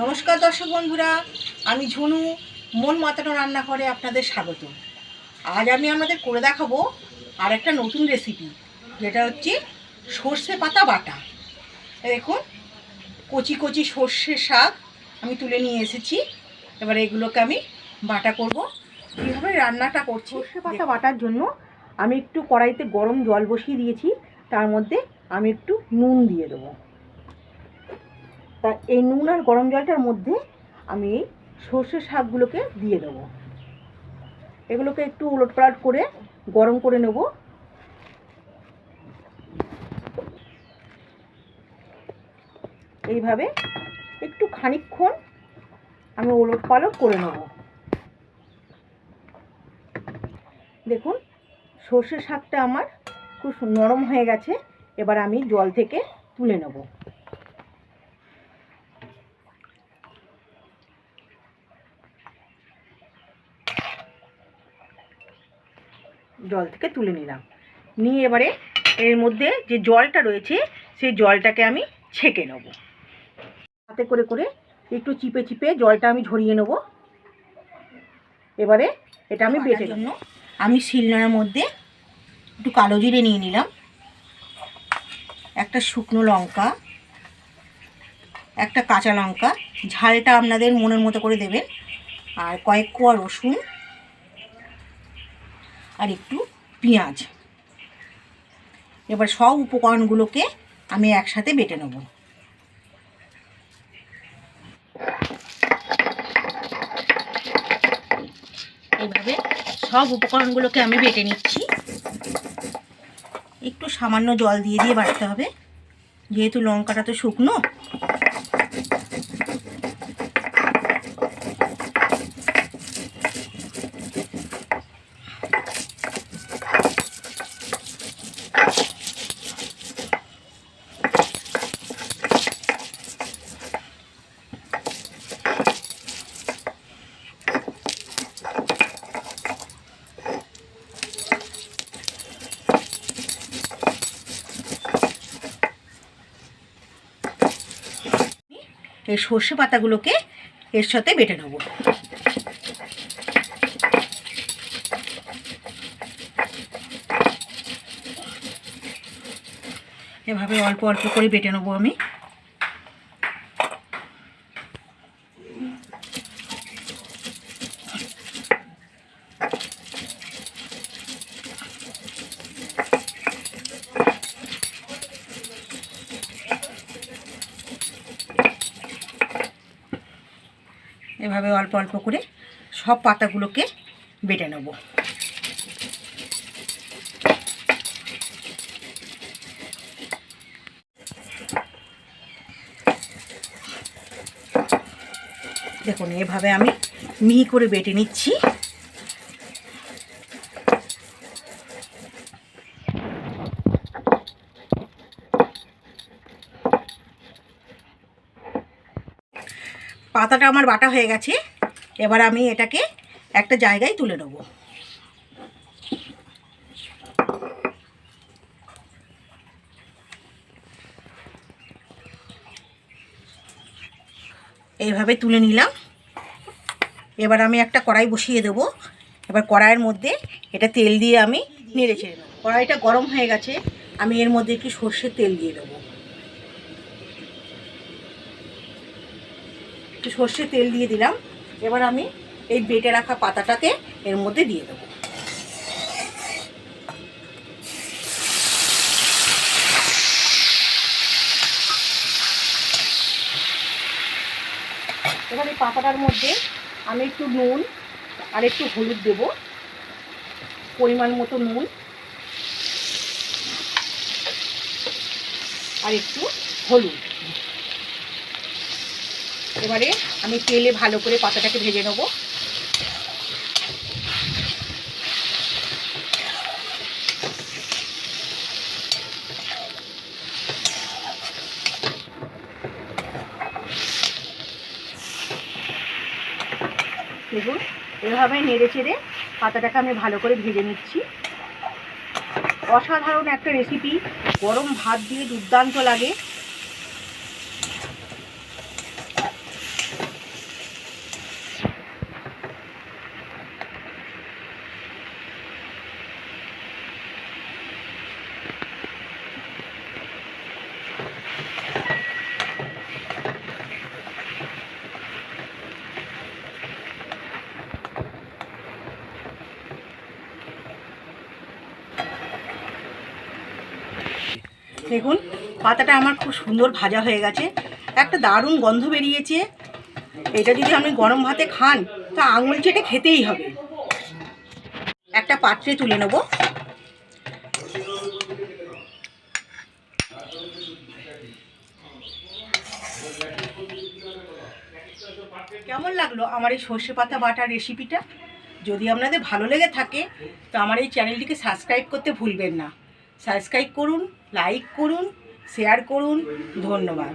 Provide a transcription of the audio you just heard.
নমস্কার দর্শক বন্ধুরা, আমি ঝুনু, মন মাতানো রান্নাঘরে আপনাদের স্বাগত। আজ আমি আপনাদের করে দেখাবো আর একটা নতুন রেসিপি যেটা হচ্ছে সর্ষে পাতা বাটা। দেখুন, কচি কচি সর্ষের শাক আমি তুলে নিয়ে এসেছি। এবার এগুলোকে আমি বাটা করব। কীভাবে রান্নাটা করছি? সর্ষে পাতা বাটার জন্য আমি একটু কড়াইতে গরম জল বসিয়ে দিয়েছি। তার মধ্যে আমি একটু নুন দিয়ে দেবো। তা এই নুন আর গরম জলটার মধ্যে আমি এই সর্ষে শাকগুলোকে দিয়ে দেবো। এগুলোকে একটু উলট পালট করে গরম করে নেব। এইভাবে একটু খানিকক্ষণ আমি উলট পালট করে নেব। দেখুন সর্ষে শাকটা আমার খুব নরম হয়ে গেছে। এবার আমি জল থেকে তুলে নেব। জল থেকে তুলে নিলাম। নিয়ে এবারে এর মধ্যে যে জলটা রয়েছে, সেই জলটাকে আমি ছেঁকে নেব। হাতে করে করে একটু চিপে চিপে জলটা আমি ঝরিয়ে নেব। এবারে এটা আমি বেটে জন্য আমি শিলনোড়ার মধ্যে একটু কালো জিরে নিয়ে নিলাম। একটা শুকনো লঙ্কা, একটা কাঁচা লঙ্কা, ঝালটা আপনাদের মনের মতো করে দেবেন। আর কয়েক কোয়া রসুন আর একটু পেঁয়াজ। এবার সব উপকরণগুলোকে আমি একসাথে বেটে নেব। এইভাবে সব উপকরণগুলোকে আমি বেটে নিচ্ছি। একটু সামান্য জল দিয়ে দিয়ে বাটতে হবে। যেহেতু লঙ্কাটা তো শুকনো এই সর্ষে পাতাগুলোকে এর সাথে বেটে নেব। এভাবে অল্প অল্প করে বেটে নেব আমি। এভাবে অল্প অল্প করে সব পাতাগুলোকে বেটে নেব। দেখুন, এভাবে আমি মিহি করে বেটে নিচ্ছি। পাতাটা আমার বাটা হয়ে গেছে। এবার আমি এটাকে একটা জায়গায় তুলে নেব। এইভাবে তুলে নিলাম। এবার আমি একটা কড়াই বসিয়ে দেবো। এবার কড়াইয়ের মধ্যে এটা তেল দিয়ে আমি নেড়ে কড়াইটা গরম হয়ে গেছে। আমি এর মধ্যে একটু সর্ষের তেল দিয়ে দেবো। একটু সর্ষে তেল দিয়ে দিলাম। এবার আমি এই বেটে রাখা পাতাটাকে এর মধ্যে দিয়ে দেবো। এবার এই পাতাটার মধ্যে আমি একটু নুন আর একটু হলুদ দেব। পরিমাণ মতো নুন। আর একটু হলুদ। এবারে আমি তেলে ভালো করে পাতাটাকে ভেজে নেব। দেখুন, এভাবে নেড়ে চেড়ে পাতাটাকে আমি ভালো করে ভেজে নিচ্ছি। অসাধারণ একটা রেসিপি গরম ভাত দিয়ে দুর্দান্ত লাগে। দেখুন, পাতাটা আমার খুব সুন্দর ভাজা হয়ে গেছে। একটা দারুণ গন্ধ বেরিয়েছে। এটা যদি আপনি গরম ভাতে খান, তা আঙুল চেটে খেতেই হবে। একটা পাত্রে তুলে নেব। কেমন লাগল আমার এই সর্ষে পাতা বাটার রেসিপিটা যদি আপনাদের ভালো লেগে থাকে, তো আমার এই চ্যানেলটিকে সাবস্ক্রাইব করতে ভুলবেন না। সাবস্ক্রাইব করুন লাইক করুন শেয়ার করুন ধন্যবাদ।